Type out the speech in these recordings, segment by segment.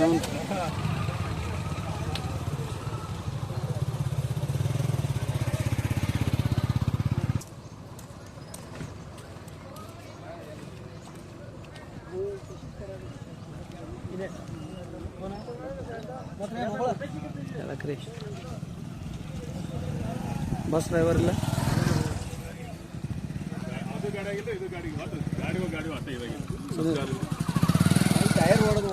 ನೋಡ್ರಿ ಹೇಳಕ್ರಿ bus driver ಇಲ್ಲ ಟೈರ್ ಹೊಡೆದು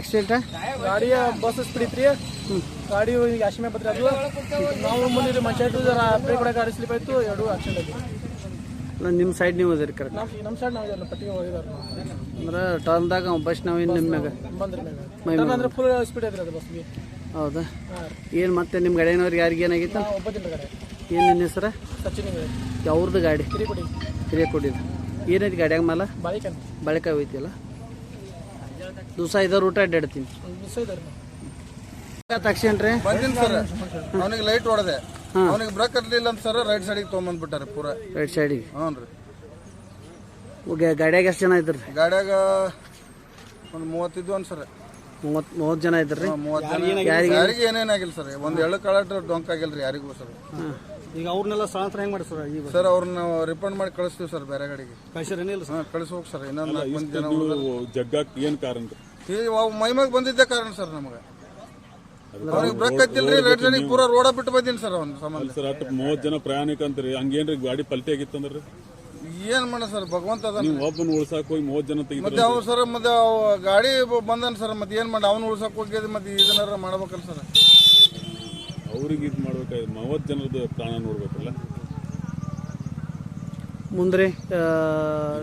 ಆಕ್ಸಿಡೆಂಟ್ ಗಾಡಿಯ ಬಸ್ ಸ್ಪೀಡ್ ಇತ್ರಿ ಗಾಡಿ ಅಶ್ಮೆ ಬತ್ರಿ ಅದು. ನಾವು ಮುಂದೆ ಮಂಚಾಯ್ತು ಜರ ಪೇ ಕೂಡ ಗಾಡಿ ಸ್ಲಿಪ್ ಆಯ್ತು ಎರಡು ಆಕ್ಸಿಡೆಂಟ್ ಆಗಿದೆ ನಿಮ್ಮ ಸೈಡ್ ನೀವು ಅದಿರಿ ಕರೆಕ್ಟ್ ನಮ್ಮ ನಮ್ಮ ಸೈಡ್ ನಾವು ಇದೆಲ್ಲ ಪಟ್ಟಿಗೆ ಹೋಗಿದ್ದಾರೆ ಅಂದ್ರೆ ಟರ್ನ್ದಾಗ ಬಸ್ ನಾವು ಇನ್ನು ನಿಮ್ಮ ಬಂದ್ರಿ ಮ್ಯಾಗ ಅಂದ್ರೆ ಫುಲ್ ಸ್ಪೀಡ್ ಐತ್ರಿ ಅದು ಬಸ್ಗೆ. ಹೌದಾ? ಏನು ಮತ್ತೆ ನಿಮ್ಮ ಗಾಡಿನವ್ರಿಗೆ ಯಾರಿಗೆ ಏನಾಗಿತ್ತು? ಏನು ನಿನ್ನ ಹೆಸರ? ಸಚಿನ್ ಅವ್ರದ್ದು ಗಾಡಿ? ಕಿರಿಯ ಕೊಡಿ ಏನೈತಿ ಗಾಡಿಯಾಗ ಮಾಲ? ಬಾಳಿಕನ್. ಬಳಿಕ ಹೋಯ್ತಿಲ್ಲ ದಿವಸ ಇದ್ದಾರೆ ಊಟ ಅಡ್ಡಾಡ್ತೀನಿ. ದಿವಸ ಇದ್ದಾರೆ ಆಕ್ಸಿಡೆಂಟ್ ರೀ ಬಂದಿನ ಸರ್. ಅವನಿಗೆ ಲೈಟ್ ಹೊಡೆದೆ. ಅವನಿಗೆ ಬ್ರೇಕ್ ಇರ್ಲಿಲ್ಲ ಅಂತ ಸರ್ ರೈಟ್ ಸೈಡಿಗೆ ತೊಗೊಂಬಂದ್ಬಿಟ್ಟಾರೆ ಪೂರ. ರೈಟ್ ಸೈಡಿಗೆ ಹ್ಞೂ ರೀ. ಗಾಡ್ಯಾಗ ಎಷ್ಟು ಜನ ಇದ್ರಿ ಗಾಡ್ಯಾಗ ಒಂದು ಮೂವತ್ತಿದ್ದು ಅನ್ ಸರ್. ಮೂವತ್ತು ಮೂವತ್ತು ಜನ ಇದ್ರಿ ಮೂವತ್ತು ಜನ. ಯಾರಿಗೆ ಏನೇನಾಗಿಲ್ಲ ಸರ್. ಒಂದು ಎಳ್ಳು ಕಳಟ್ರ ಡೊಂಕ್ ಆಗಿಲ್ಲ ರೀ ಯಾರಿಗೂ ಸರ್. ಈಗ ಅವ್ರನ್ನೆಲ್ಲ ಸ್ಥಳಾಂತರ ಹೆಂಗೆ ಮಾಡಿ ಸರ್ ಈಗ ಸರ್ ಅವ್ರನ್ನ ರಿಪೋರ್ಟ್ ರಿಫಂಡ್ ಮಾಡಿ ಕಳಿಸ್ತೀವಿ ಸರ್ ಬೇರೆ ಗಾಡಿಗೆ. ಕಳಿಸಿರೇನಿಲ್ಲ ಹಾಂ ಕಳಿಸ್ಬೇಕು ಸರ್. ಇನ್ನೊಂದು ನಾಲ್ಕು ಮಂದಿ ಜನ ಉಳ್ದವ್ರು. ಜಗ್ಗಾಕ್ ಏನ್ ಕಾರಣ ಈಗ ಮೈಮಾಗ ಬಂದಿದ್ದೆ ಕಾರಣ ಸರ್ ನಮಗೆ. ಅವ್ನಿಗೆ ಬ್ರೇಕ್ ಹತ್ತಿಲ್ರಿ ರೈಟ್ ಸೈಡಿಗೆ ಪೂರ ರೋಡ ಬಿಟ್ಟು ಬಂದೀನಿ ಸರ್ ಅವ್ನ ಸಂಬಂಧ ಸರ್ ಅಟ್ ಮೂವತ್ ಜನ ಪ್ರಯಾಣಿಕ ಅಂತೀರಿ ಹಂಗೇನ್ರಿ ಗಾಡಿ ಪಲ್ಟಿ ಆಗಿತ್ತಂದ್ರಿ ಏನ್ ಮಾಡ ಸರ್ ಭಗವಂತ ಅದ ನೀವು ಒಬ್ಬನ ಉಳ್ಸಾಕ್ ಹೋಗಿ ಮೂವತ್ ಜನ ತೆಗಿತಾರೆ ಮತ್ತೆ ಅವ್ ಸರ್ ಮತ್ತೆ ಅವ್ ಗಾಡಿ ಬಂದನ್ ಸರ್ ಮತ್ತೆ ಏನ್ ಮಾಡಿ ಅವ್ನು ಉಳ್ಸಕ್ ಹೋಗ್ಯದ ಮತ್ತೆ ಇದನ್ನಾರ ಮಾಡ್ಬೇಕಲ್ಲ ಸರ್. ಅವ್ರಿಗೆ ಇದು ಮಾಡ್ಬೇಕಾಗಿ ಮೂವತ್ ಜನರದ್ದು ಪ್ರಾಣ ನೋಡ್ಬೇಕಲ್ಲ? ಮುಂದ್ರಿ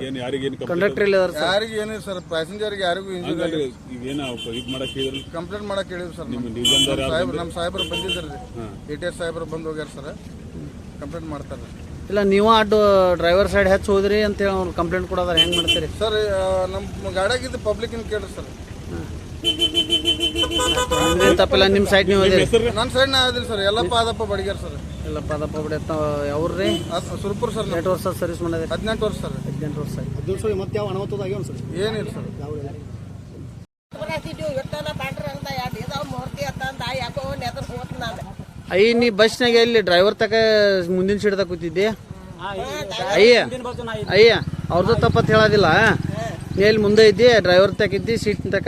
ಏನು ಯಾರಿಗೇನು ಕಂಡಕ್ಟರ್ ಇಲ್ಲ ಯಾರಿಗೆ ಏನಿಲ್ಲ ಸರ್ ಪ್ಯಾಸೆಂಜರ್ಗೆ ಯಾರಿಗೂ ಇಂಜುರಿ ಇವೇನ ಇದು ಹೇಳಿದ್ರಿ ಕಂಪ್ಲೇಂಟ್ ಮಾಡಕ್ ಹೇಳಿದ್ರು ಸರ್ ನಿಮ್ಮ ನಿಲ್ದಾಣದವ್ರು ಯಾರು ಸಾಹೇಬ್ರು ನಮ್ಮ ಸಾಹೇಬ್ರು ಬಂದಿದ್ದಾರೆ ಎ ಟಿ ಎಸ್ ಸಾಹೇಬ್ರು ಬಂದು ಹೋಗ್ಯಾರ ಸರ್. ಕಂಪ್ಲೇಂಟ್ ಮಾಡ್ತಾರೆ. ಇಲ್ಲ ನೀವು ಅಡ್ಡು ಡ್ರೈವರ್ ಸೈಡ್ ಹೆಚ್ಚು ಹೋದ್ರಿ ಅಂತೇಳಿ ಅವ್ರು ಕಂಪ್ಲೇಂಟ್ ಕೊಡೋದಾರ. ಹೆಂಗೆ ಮಾಡ್ತೀರಿ? ಸರ್ ನಮ್ಮ ಗಾಡಿಯಾಗಿದ್ದು ಪಬ್ಲಿಕ್ ಕೇಳ್ರಿ ಸರ್. ನಿಮ್ದೇನ್ ತಪ್ಪಿಲ್ಲ ನಿಮ್ಮ ಸೈಡ್ ನೀವು ಅದಿರಿ ನನ್ನ ಸೈಡ್ ನಾ ಅದಿಲ್ಲ ಸರ್ ಎಲ್ಲಪ್ಪ ಅದಪ್ಪ ಬಡಿಗ್ಯಾರ ಸರ್. ಎಲ್ಲ ಪಾದಪ್ಪ ಬಡಿ ಅವ್ರಿ ಸುರ್ಪುರ್ ಸರ್ ಎಂಟು ವರ್ಷ ಸರ್ವಿಸ್ ಮಾಡಿದೆ. ಹದಿನೆಂಟು ವರ್ಷ ಸರ್. ಹದಿನೆಂಟು ವರ್ಷ ಆಯ್ತು. ಮತ್ತೆ ಯಾವ ಅಣವತ್ತದಾಗ್ಯಾವ ಸರ್? ಏನಿಲ್ಲ ಸರ್. ಅಯ್ಯ ನೀ ಬಸ್ನಾಗ ಎಲ್ಲಿ ಡ್ರೈವರ್ ತಕ ಮುಂದಿನ ತಕ ಕೂತಿದ್ದೆ? ಅಯ್ಯ ಅಯ್ಯ ಅವ್ರದ್ದು ತಪ್ಪತ್ತು ಹೇಳೋದಿಲ್ಲ. ನೀ ಎಲ್ಲಿ ಮುಂದೆ ಇದ್ದಿ? ಡ್ರೈವರ್ ತಕಿದ್ದಿ ಸೀಟ್ ತಕ?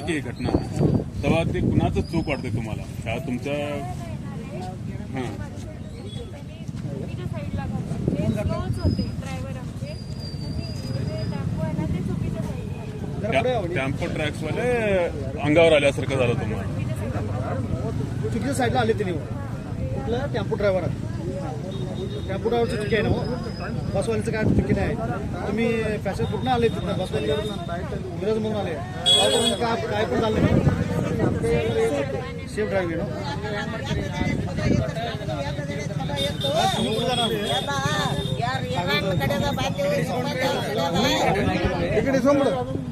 की ही घटना. तेव्हा ते कुणाचं चूक वाटते तुम्हाला? का तुमच्या हां. तिच्या साईडला ते स्लोच होते ड्रायव्हर आमचे. आणि ते टेम्पो टॅम्पो ट्रॅक्सवाले अंगावर आल्यासारखं झालं तुम्हाला. चुकीच्या साईडला आले ते कुठलं? टेम्पो ड्रायव्हर त्या बुडावरची चुकी आहे ना बसवालीचं काय चुकी नाही तुम्ही फॅशन कुठून आले तिथं बसवाली विरोध म्हणून आले काय काय पण झालं सेफ ड्राईव्ह ना तिकडे कुठं